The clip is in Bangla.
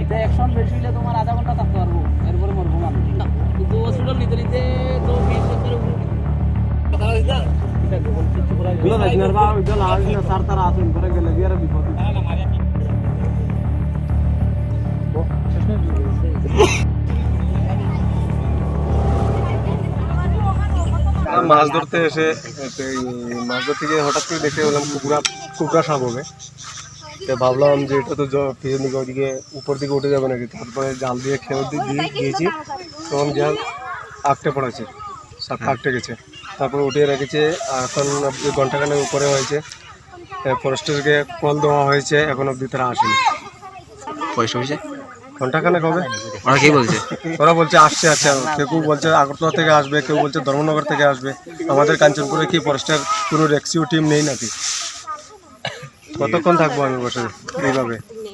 এটা অ্যাকশন বেশি হলে তোমার আধা ঘণ্টা থাকতে পারব। এরপরে মরবো মানুষ কিন্তু হসপিটাল নিতে নিতে তো মেন সেক্টরে মাছ ধরতে এসে মাছ ধরতে গিয়ে হঠাৎ করে দেখতে পেলাম কুকুরা কুকুরা সাপ হবে। তো ভাবলাম যে এটা তো পিছন দিকে ওইদিকে উপর দিকে উঠে যাবে নাকি? তারপরে জাল দিয়ে খেয়ে দিয়ে দিয়ে- দিয়েছি। তখন জাল আটকে পড়েছে। সাপটা আটকে গেছে। তারপরে উঠিয়ে রেখেছে। এখন অব্দি ঘন্টাখানেক উপরে হয়েছে। ফরেস্টারকে কল দেওয়া হয়েছে। এখন অব্দি তারা আসেনি। পয়সা হয়েছে? ঘন্টাখানেক হবে। ওরা কি বলছে? ওরা বলছে আসছে আসছে। কেউ কেউ বলছে আগরতলা থেকে আসবে। কেউ বলছে ধর্মনগর থেকে আসবে। আমাদের কাঞ্চনপুরে কি ফরেস্টের কোনো রেক্সিও টিম নেই নাকি? কতক্ষণ থাকব আমি বসে এইভাবে